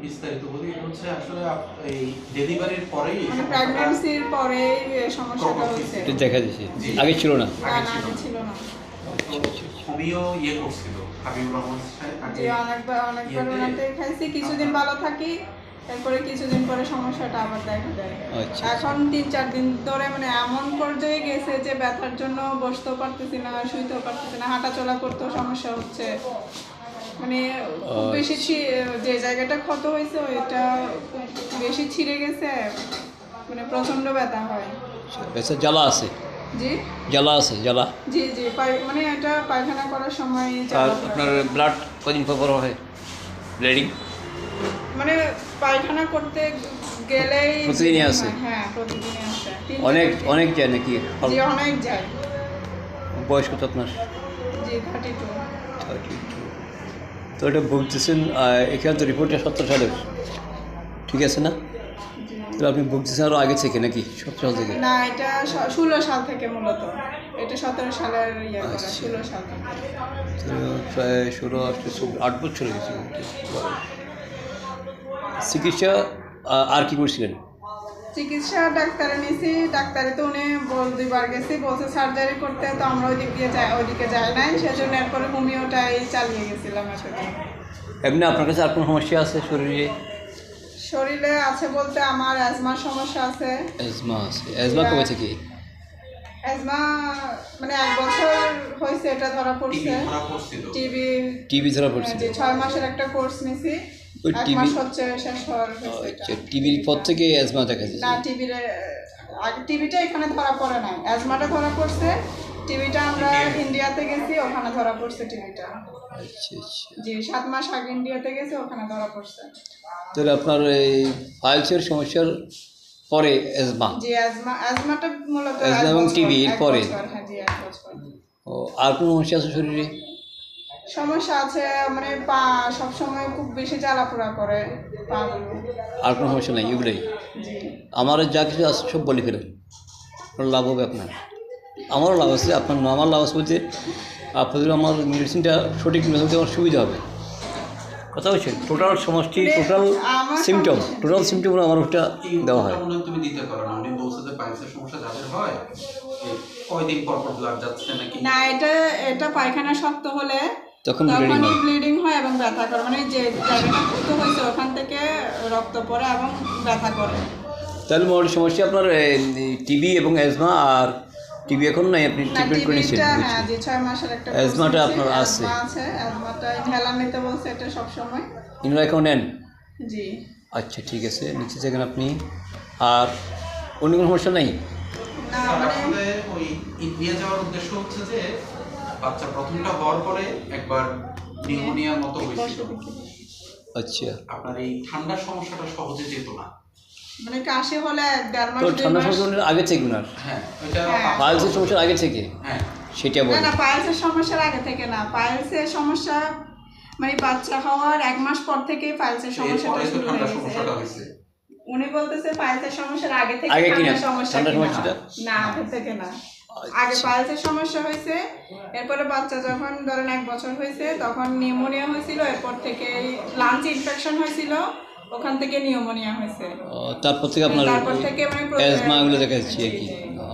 বিস্তারিত বলি এটা হচ্ছে আসলে এই ডেলিভারির পরেই মানে প্রেগন্যান্সির পরে সমস্যাটা হয়েছে দেখা আগে ছিল না। না আগে ছিল। না। খুবইও ইয়ে করছিল হাবিবুর রহমান সাহেব অনেকবার অনেকবার ওনাতে খাইছি কিছুদিন ভালো থাকি তারপরে কিছুদিন পরে সমস্যাটা আবার দেখা দেয়। আচ্ছা। এখন তিন চার দিন ধরে মানে এমন পর্যায়ে গেছে যে ব্যথার জন্য বসতেও পারতেছি না শুইতেও পারতেছি না হাঁটা চলা করতেও সমস্যা হচ্ছে। মানে খুব বেশি ছি- যে জায়গাটা ক্ষত হয়েছে ওইটা বেশি ছিঁড়ে গেছে মানে প্রচণ্ড ব্যথা হয়। বেশি জ্বালা আছে? জি? জ্বালা আছে জ্বালা? জি জি পায়- মানে এটা পায়খানা করার সময় আর আপনার ব্লাড কদিন পর পর হয়? ব্লিডিং? মানে পায়খানা করতে গেলেই প্রতিদিনই আসে? হ্যাঁ প্রতিদিনই আসে। অনেক অনেক যায় নাকি? জি অনেক যায়। বয়স কত আপনার? জি থার্টি টু তো এটা ভুগতেছেন এখানে তো রিপোর্টটা সত্তর সালের ঠিক আছে না? তাহলে আপনি ভুগতেছেন আরও আগে থেকে নাকি? সত্তর সাল থেকে? না এটা ষোলো সাল থেকে মূলত। এটা সতেরো সালের আচ্ছা। ষোলো সাল তো প্রায় ষোলো আট বছর হয়ে গেছে চিকিৎসা আর কি করছিলেন? চিকিৎসা ডাক্তারে নিয়েছি ডাক্তারে তো উনি বল দুইবার গেছি বলছে সার্জারি করতে তো আমরা ওই দিক দিয়ে যাই ওইদিকে যাই নাই সেজন্য এরপরে হোমিওটাই চালিয়ে গেছিলাম আসলে। এমনি আপনার কাছে আর কোনো সমস্যা আছে শরীরে? শরীরে আছে বলতে আমার অ্যাজমার সমস্যা আছে। অ্যাজমা আছে। অ্যাজমা কবে থেকে অ্যাজমা মানে এক বছর হয়েছে এটা ধরা পড়ছে। টিভি টিভি ধরা পড়ছে ছয় মাসের একটা কোর্স নিছি। ওই এক হচ্ছে শেষ হওয়ার। আচ্ছা টিবির পর থেকে অ্যাজমা দেখা না যাচ্ছে টিভির আগে টিভিটা এখানে ধরা পড়ে নাই। অ্যাজমাটা ধরা পড়ছে। টিভিটা আমরা ইন্ডিয়াতে গেছি ওখানে ধরা পড়ছে টিভিটা। আচ্ছা আচ্ছা। জি সাত মাস আগে ইন্ডিয়াতে গেছি ওখানে ধরা পড়ছে। তাহলে আপনার এই ফাইলসের সমস্যার পরে অ্যাজমা জি অ্যাজমা অ্যাজমাটা মূলত অ্যাজমা এবং এর পরে? হ্যাঁ ও আর কোনো সমস্যা আছে শরীরে? সমস্যা আছে মানে পা সবসময় খুব বেশি জ্বালা পোড়া করে পাগুলো আর কোনো সমস্যা নেই এগুলোই। আমার যা কিছু আছে সব বলে ফেলেন। লাভ হবে আপনার? আমারও লাভ আছে আপনার আমার লাভ আছে বলতে আপনাদের আমার মেডিসিনটা সঠিক মেথডে আমার সুবিধা হবে। কথা বলছেন? টোটাল সমষ্টি টোটাল সিমটম টোটাল সিমটম আমার ওটা দেওয়া হয়। তুমি দিতে পারো না উনি বলছে যে পাইলসের সমস্যা যাদের হয় কয়দিন পর পর ব্লাড যাচ্ছে নাকি? না এটা এটা পায়খানা শক্ত হলে তখন ব্লিডিং তখনই হয়। ব্লিডিং হয় এবং ব্যথা করে। মানে যে জায়গাটা ক্ষত হয়েছে ওখান থেকে রক্ত পড়ে এবং ব্যথা করে। তাহলে মোটামুটি সমস্যা আপনার টিবি এবং অ্যাজমা আর টিবি এখন নাই আপনি ট্রিটমেন্ট করে নিচ্ছেন হ্যাঁ যে ছয় মাসের একটা অ্যাজমাটা আপনার আছে? আছে অ্যাজমাটা ইনহেলার নিতে বলছে এটা সবসময়। ইনরা এখন নেন জি। আচ্ছা ঠিক আছে নিচে থাকেন আপনি। আর অন্য কোনো সমস্যা নেই? না মানে ওই ইন্ডিয়া যাওয়ার উদ্দেশ্য হচ্ছে যে বাচ্চা প্রথমটা হওয়ার পরে একবার নিউমোনিয়ার মতো হয়েছিল। আচ্ছা। আপনার এই ঠান্ডার সমস্যাটা সহজে যেত না। মানে কাশি হলে দেড় মাস ঠান্ডা সমস্যা আগে থেকে ওনার? হ্যাঁ ওইটা হ্যাঁ। পালসের সমস্যার আগে থেকে? হ্যাঁ। সেটা না না পায়েসের সমস্যার আগে থেকে না। পায়েসের সমস্যা মানে বাচ্চা হওয়ার এক মাস পর থেকে পায়েসের সমস্যাটা শুরু ঠান্ডার হয়েছে। উনি বলতেছে পায়েসের সমস্যার আগে থেকে আগে কি না? ঠান্ডার সমস্যা সমস্যাটা? না আগে থেকে না। আগে। পায়েসের সমস্যা হয়েছে এরপরে বাচ্চা যখন ধরেন এক বছর হয়েছে তখন নিউমোনিয়া হয়েছিল এরপর থেকে লাঞ্চ ইনফেকশন হয়েছিল ওখান থেকে নিউমোনিয়া হয়েছে। তারপর থেকে আপনার তারপর থেকে মানে প্রতি- অ্যাজমা এগুলো দেখা আর কি।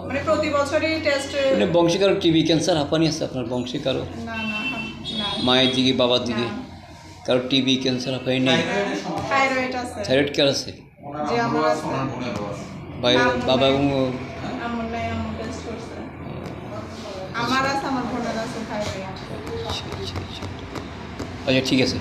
মানে প্রতি বছরই টেস্ট মানে বংশী কারও টিবি ক্যান্সার হাঁপানি আছে আপনার বংশী কারও না না না। মায়ের দিকে বাবার দিকে? কারও টিবি ক্যান্সার হাঁপানি নেই? থাইরয়েড আছে। থাইরয়েড কেয়ার আছে? বাবা এবং আচ্ছা ঠিক আছে।